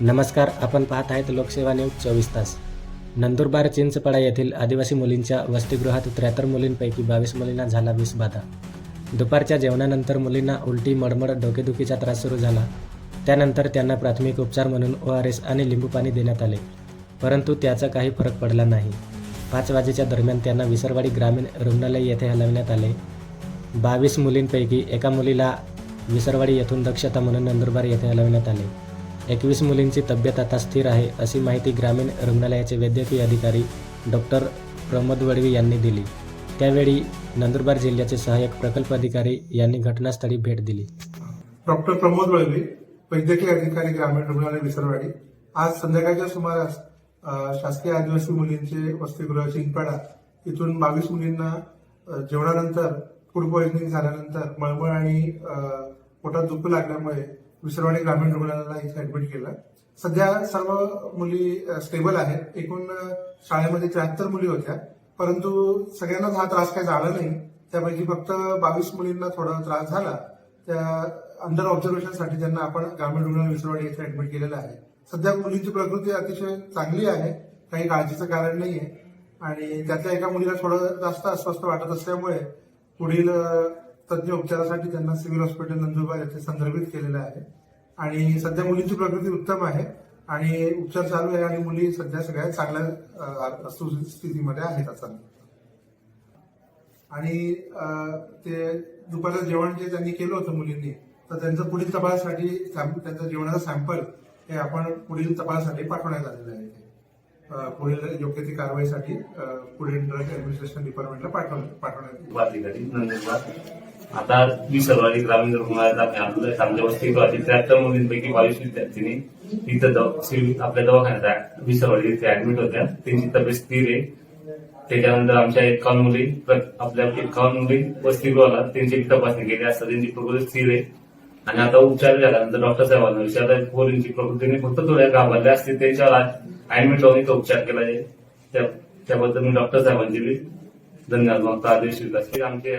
नमस्कार आपण पाहत आहेत लोकसेवा न्यूज चोवीस तास. नंदुरबार चिंचपाडा येथील आदिवासी मुलींच्या वसतिगृहात त्र्याहत्तर मुलींपैकी बावीस मुलींना झाला विषबाधा दुपारच्या जेवणानंतर मुलींना उलटी मडमड डोकेदुखीचा त्रास सुरू झाला. त्यानंतर त्यांना प्राथमिक उपचार म्हणून ओ आर एस आणि लिंबू पाणी देण्यात आले. परंतु त्याचा काही फरक पडला नाही. पाच वाजेच्या दरम्यान त्यांना विसरवाडी ग्रामीण रुग्णालय येथे हलवण्यात आले. बावीस मुलींपैकी एका मुलीला विसरवाडी येथून दक्षता म्हणून नंदुरबार येथे हलवण्यात आले. एकवीस मुलींची तब्येत आता स्थिर आहे अशी माहिती ग्रामीण रुग्णालयाचे वैद्यकीय अधिकारी डॉक्टर प्रमोद वडवी यांनी दिली. त्यावेळी नंदुरबार जिल्ह्याचे सहाय्यक प्रकल्प अधिकारी यांनी घटनास्थळी भेट दिली. डॉक्टर प्रमोद वळवी वैद्यकीय अधिकारी ग्रामीण रुग्णालय विसरवाडी. आज संध्याकाळच्या सुमारास शासकीय आदिवासी मुलींचे वसतिगृह शिंगपाडा इथून बावीस मुलींना जेवणानंतर फूड पॉइझनिंग झाल्यानंतर मळमळ आणि पोटात दुखू लागल्यामुळे विसरवाडी ग्रामीण रुग्णालयाला इथे ऍडमिट केलं. सध्या सर्व मुली स्टेबल आहेत. एकूण शाळेमध्ये त्र्याहत्तर मुली होत्या. परंतु सगळ्यांनाच हा त्रास काही झाला नाही. त्यापैकी फक्त बावीस मुलींना थोडा त्रास झाला. त्या अंडर ऑब्झर्वेशनसाठी त्यांना आपण ग्रामीण रुग्णालय विसरवाडी येथे ऍडमिट केलेलं आहे. सध्या मुलींची प्रकृती अतिशय चांगली आहे. काही काळजीचं कारण नाहीये. आणि त्यातल्या एका मुलीला थोडं जास्त अस्वस्थ वाटत असल्यामुळे पुढील तज्ज्ञ उपचारासाठी त्यांना सिव्हिल हॉस्पिटल नंदुरबार येथे संदर्भित केलेलं आहे. आणि सध्या मुलींची प्रकृती उत्तम आहे. आणि उपचार चालू आहे आणि मुली सध्या सगळ्यात चांगल्या स्थितीमध्ये आहेत असं आणि ते दुपारचं जेवण जे त्यांनी केलं होतं मुलींनी तर त्यांचं पुढील तपासासाठी त्यांचं जेवणाचं सॅम्पल हे आपण पुढील तपासासाठी पाठवण्यात आलेलं आहे. पुढील योग्य ती कारवाईसाठी पुढे पुढील ड्रग ऍडमिनिस्ट्रेशन डिपार्टमेंटला पाठवलं पाठवण्यात आता मी सर्वाधिक ग्रामीण रुग्णालयात आम्ही आलेलो आहे आमच्या वसतिगृहातील त्र्याहत्तर मुलींपैकी बावीस विद्यार्थ्यांनी तिथं दव- आपल्या दवाखान्यात विसरवाडी तिथे ऍडमिट होत्या. त्यांची तब्येत स्थिर आहे. त्याच्यानंतर आमच्या एकावन्न मुली आपल्या एकावन्न मुली वसतिगृहाला त्यांची तपासणी केली असता त्यांची प्रकृती स्थिर आहे. आणि आता उपचार झाल्यानंतर डॉक्टर साहेबांना विचारलं पोरींची प्रकृतीने फक्त थोड्या घाबरल्या असतील त्यांच्यावर आज ऍडमिट लावून इथं उपचार केला जाईल त्या- त्याबद्दल मी डॉक्टर साहेबांचे बी धन्यवाद मागतो आदेश विकास आमचे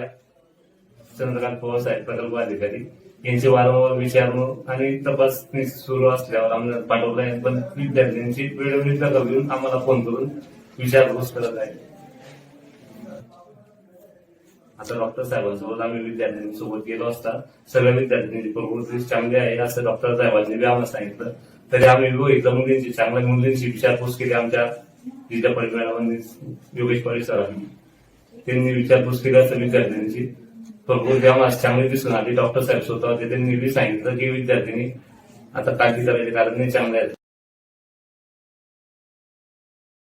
चंद्रकांत पवार साहेब प्रकल्प अधिकारी. यांचे वारंवार विचारणं आणि तपासणी सुरू असल्यावर आम्हाला पाठवलं आहे. पण विद्यार्थ्यांची वेळोवेळी दखल घेऊन आम्हाला फोन करून विचारपूस करत आहे. आता डॉक्टर साहेबांसोबत आम्ही विद्यार्थ्यांसोबत गेलो असता सगळ्या विद्यार्थ्यांची प्रकृती चांगली आहे असं डॉक्टर साहेबांनी बी आम्हाला सांगितलं. तरी आम्ही बघितलं मुलींची चांगल्या मुलींची विचारपूस केली आमच्या जिल्हा परिमळामध्ये योगेश परिसरांनी त्यांनी विचारपूस केली असं विद्यार्थ्यांची प्रकृती आम्हाला चांगली दिसून आली. डॉक्टर साहेब स्वतः त्यांनी बी सांगितलं की विद्यार्थ्यांनी आता काळजी करायची कारण नाही चांगल्या आहेत.